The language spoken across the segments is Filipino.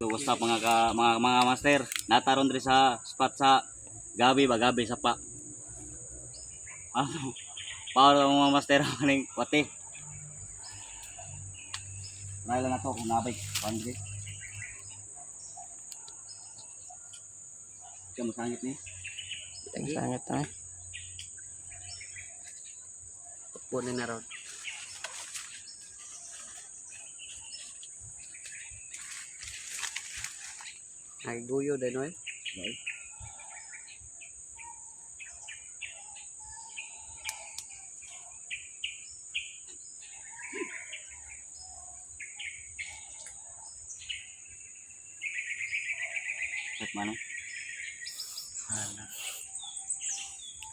So, what's up mga ka, mga mga master? Nataron diri sa spot sa gabi ba gabi sa pa. Ano? Para mga master maning wate. Nai lang ato kung nabay pandre. Kaya masangit ni. Ang sangit na. Punin na ron. Nagguyo din, oy. Right? Check manong.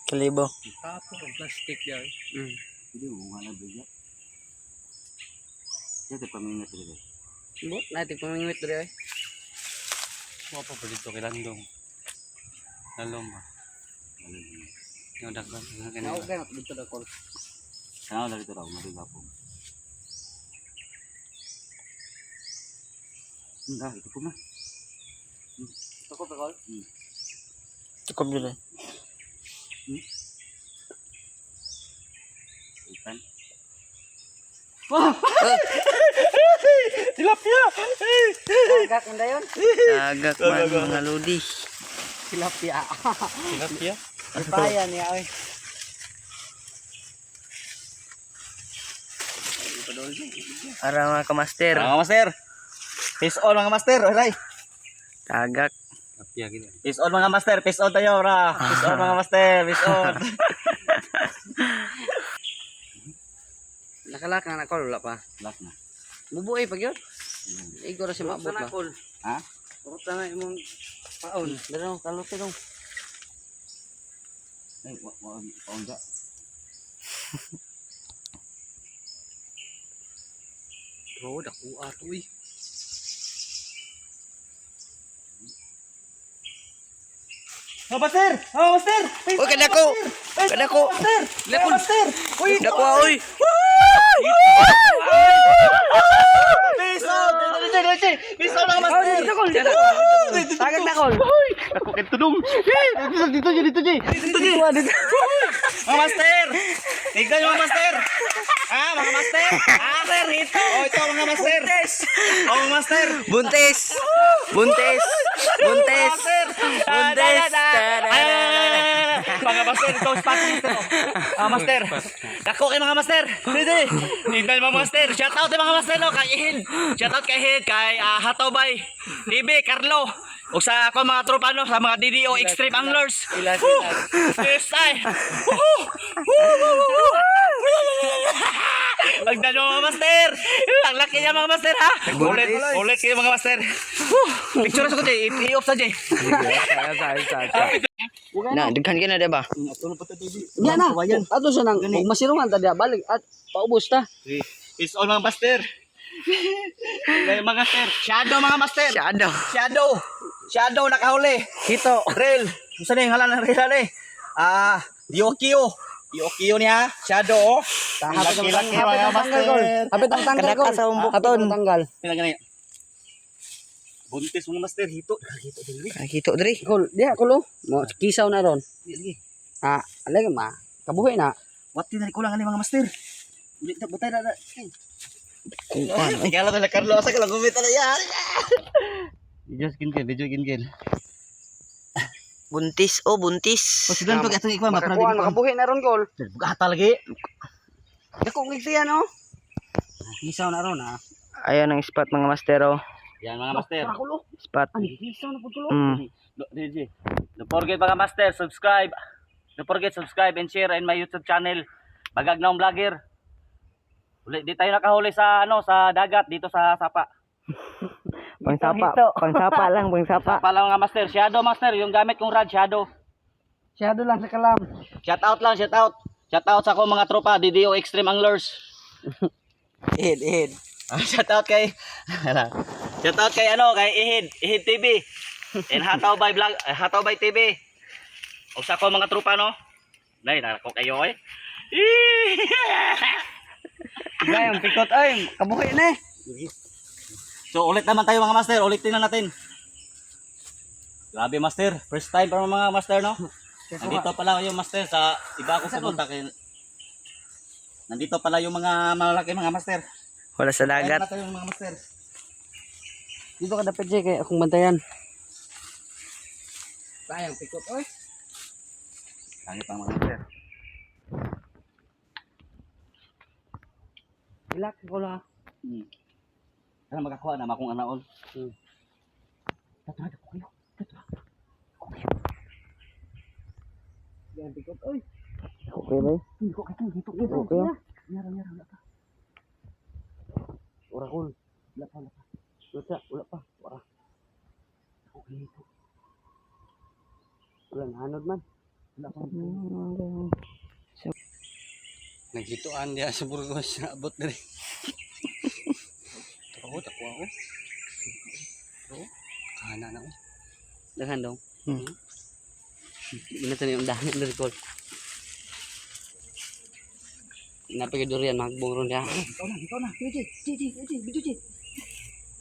Kalibo. Tapo ang plastic yan. Mm. Hindi mo nga bigla. Ito pamingat dito. Bot, natin pamingwit diri, oy. Mo pa pala ito kilandong. Lalong ba? Yung dagdag. Yung ganun. Naog ganat dito na call. Sana dito raw mabiga po. Enggak, itu pun mah. Ako pa call. Cukup dulu. Ikan. Agak na yun. Agak man mga lodi. Tilapia. Tilapia? Ipaya niya, oy. Para mga kamaster. Mga master. Peace on mga master, oray. Agak. Tilapia gitu. Peace on mga master, peace on tayo, ra. Peace on mga master, peace on. Nakalak na na call, wala pa. Last na. Bubuhay pag yun. Igo na si Mabot ba? Ha? Purot na imong paon. Dalo, kalot dong. Eh, wa wa wa enggak. Bro, dako ato eh. Mga master, mga master. Uy, kadako. Kadako. Master. Uy, Dako uy. peace on. Dito dito dito. Peace on mga master. Agak na call. Kay tudong. Dito dito dito dito. Dito dito. Mga master. Tignan mga master. Ah, mga master. Ah, sir, ito. Oh, ito mga master. Oh, mga master. Buntis. Buntis. Buntis. Buntis. Mga master, ito spot dito. Ah, master. Dako kay mga master. Dito. Tignan mga master. Shout out kay mga master no kay Ihid. Shout out kay Ihid kay ah, Hatobay. TV Carlo. O sa ako mga tropa no, sa mga DDO Extreme Anglers. Ilas, Woo! ilas. Yes, ay. Mo mga master. Ang laki niya mga master ha. Ulit, ulit kayo mga master. Picture sa ko Jay. I-off sa Jay. Na, daghan ka na diba? Yan na. Ato siya nang kung masiruhan ta diya balik at paubos ta. Is all mga master. May mga master. Shadow mga master. Shadow. Shadow. Shadow nakahuli. Hito. Rail. Gusto na yung halan ng rail eh. Ah, Diokio. Diokio niya. Shadow. oh. Ang laki-laki mga master. Hapit ang tanggal ko. sa umbok. Aton. Tanggal. Pinagana yan. Buntis mga master. Hito. Hito din. Nakito diri. Kol, diha kulo. Mo kisaw na ron. Ah, alay ma. Kabuhi na. What na kulang ani mga master. Ulit na butay na. Kuan. Tingala na Carlo asa ka lang gumita na yan. Video skin kin, video skin kin. Buntis. Oh, buntis. Pasudan pag atong ikaw Makakuha, makabuhi na ron kol. Bugata lagi. Dako ngigtiyan oh. Kisaw na ron ah. Ayan ang spot mga master oh. Yan mga master. Spot. Ani kisaw na. Mm. Do- DJ. Don't forget mga master, subscribe. Don't forget subscribe and share in my YouTube channel. Bagag na vlogger. Uli, di tayo nakahuli sa ano sa dagat dito sa sapa. Pangsapa. Pangsapa lang, pangsapa. Sapa lang mga master. Shadow master, yung gamit kong rod shadow. Shadow lang sa kalam. Shout out lang, shout out. Shout out sa akong mga tropa, DDO Extreme Anglers. Ihid, ihid. Ah, shout out kay Shout out kay ano, kay Ihid, Ihid TV. And Hataw by Vlog, eh, Hataw by TV. O sa akong mga tropa no. Nay, nako kayo eh. Gayang pikot ay kabuhi na eh. So ulit naman tayo mga master, ulitin na natin. Grabe master, first time para mga master no. Nandito pala yung master sa iba ako pumunta kay Nandito pala yung mga malaki mga master. Wala sa Kaya dagat. tayo mga master. Dito ka dapat Jay kay akong bantayan. Sayang pikot oy. Langit ang mga master. Ilak ko la. Hmm. Ano magkakuha na akong anaon. Hmm. Tatawag ako kayo. Sayang pikot oy. Okay ba? Hindi ko kayo dito. Okay. Nyara nyara wala pa. Ora kul. Wala pa wala pa. Wala pa, wala pa. Ora. Okay dito. Wala na hanod man. Wala pa. Naghituan diya sa Burgos na abot diri. Tako tako ako. Oo. Kana na. oy. Daghan dong. Hmm. Ina tani yung dami dari kol. Napagay durian magbong ron ya. Ikaw na, ikaw na. Gigi, Gigi, Gigi.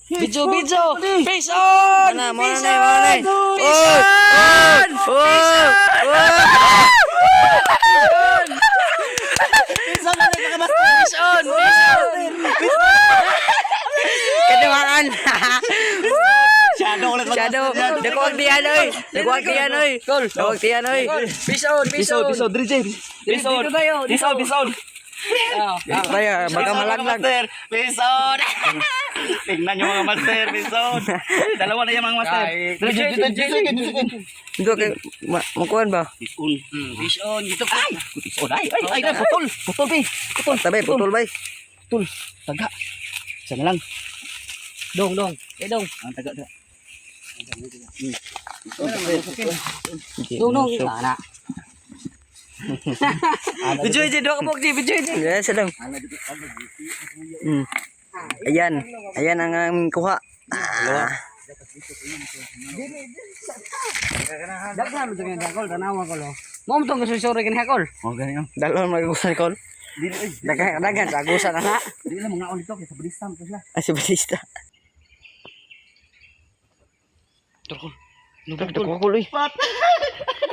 Bijo bijo. Face on. Mana na, mana na. Fish on! Oh! Isa na lang mga master. Fish on! Fish on! Kadumaan! Shadow ulit mga Shadow! Dakuwag diyan oy! Dakuwag diyan oy! Dakuwag diyan oy! Fish on! Fish on! Bisod, Dre J. Bisod. Dito tayo, dito. Bisod, bisod. Dito tayo, baka malaglag. Bisod. Tingnan nyo mga master, bisod. Dalawa na yung mga master. J, dito, dito, dito. Dito kay makuhan ba? Bisun. Fish on. Dito po. Ay, bisod. Ay, ay, ay, ay, putol. Putol, pi. Putol. Tabi, putol bay. Putol. Taga. Isa na lang. Dong dong. Eh dong. Ang taga, taga. Dong dong. Ana. Video aja dua kebok di video aja. Ya sedang. Hmm. Ayan, ayan ang aming kuha. Ah, Daghan mo tong dakol tanawa ko lo. Mo mo tong susuri kini hakol. Oh, ganyan. dalon magugusan kon. Dili, eh. Dagan dagan sa agusan na na. Dili lang mga on dito. Kaya sa Balistam. Ito sila. Asi Batista. Turkol. Tukuh kuloy. Pak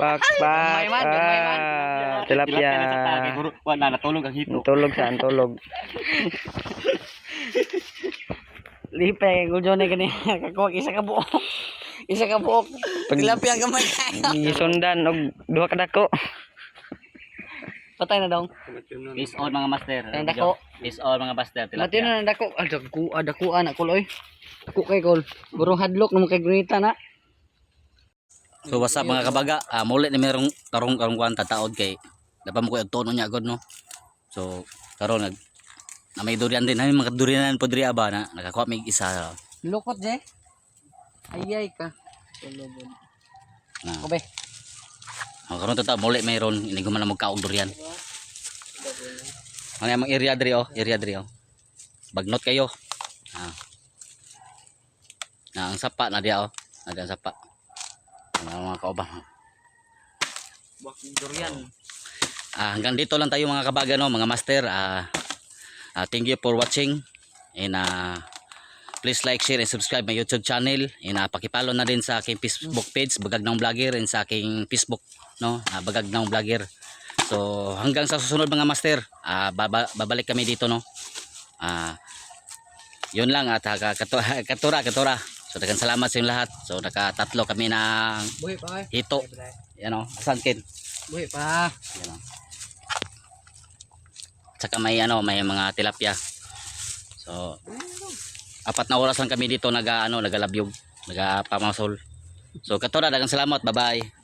pak. Gamay man, gamay man. Ah, tilapia. na wala, natulog ang hito. Tulog saan tulog. Lipe ko jone kini kakuha isa ka buok. Isa ka buok. Tilapia ang gamay kayo. Isundan og duha ka dako. Patay na dong. Is all mga master. Ang dako. Is all mga master. Mati na nang dako. Ada ku ada ku anak ko loy. Dako kay kol. Burong hadlok namo kay granita na. So what's up mga kabaga? Ah, muli ni merong karong karong kuan tataod kay dapat mo ko tono niya agad no. So karon nag na may durian din. Ay mga durianan po diri aba na nakakuha may isa. Lukot je. Ayay ka. Na. Kobe. Oh, karon tataod muli mayroon ini guman na magkaog durian. Yung mga area diri oh, area diri oh. Bagnot kayo. Ah. Na ang sapa na diya oh. Na ang sapa. Ano mga kaubang. Durian. Ah, hanggang dito lang tayo mga kabaga no, mga master. Ah, ah, thank you for watching. And ah, please like, share, and subscribe my YouTube channel. And ah, pakipalo na din sa aking Facebook page, Bagag ng Vlogger, and sa aking Facebook, no, ah, Bagag ng Vlogger. So, hanggang sa susunod mga master, ah, baba- babalik kami dito, no. Ah, yun lang at ah, katura, katura, katura. So, dagang salamat sa lahat. So, nakatatlo kami ng eh. hito. Yan o, asangkin. Buhi pa. Yan o. Tsaka may ano, may mga tilapia. So, apat na oras lang kami dito naga ano, nagalabyog, nagapamasul. So, katura dagang salamat. Bye-bye.